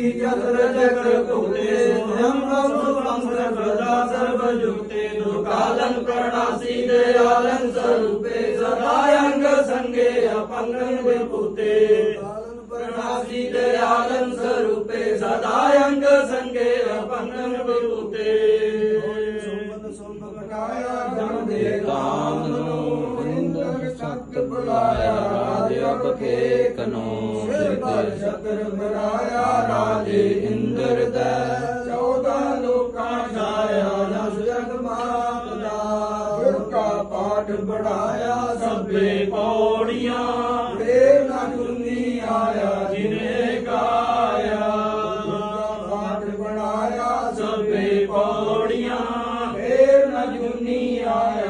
मुक्ति चक्र चक्र भूते स्वयं सर्वदा सर्वयुक्ते दुर्कालं प्रणासि दयालं स्वरूपे सदायङ्ग सङ्गे अपङ्गं विभूते प्रणासि दयालं स्वरूपे सदायङ्ग सङ्गे अपङ्गं विभूते जगदे राम वृंद सत्य बुलाया ਪ੍ਰਭ ਕੇ ਕਨੋ ਸਿਰ ਪਰ ਸ਼ਕਰ ਮਰਾਇਆ ਰਾਜੇ ਇੰਦਰ ਦਾ। 14 ਲੋਕਾਂ ਜਾਇਆ ਨਸ ਜਗ ਮਾਪ ਦਾ। ਗੁਰ ਕਾ ਪਾਠ ਬੜਾਇਆ ਸਭੇ ਪੌੜੀਆਂ। ਪ੍ਰੇਰਨਾ ਗੁਰਨੀ ਆਇਆ ਜਿਨੇ ਗਾਇਆ। ਗੁਰ ਕਾ ਪਾਠ ਬੜਾਇਆ ਸਭੇ ਪੌੜੀਆਂ। ਪ੍ਰੇਰਨਾ ਗੁਰਨੀ ਆਇਆ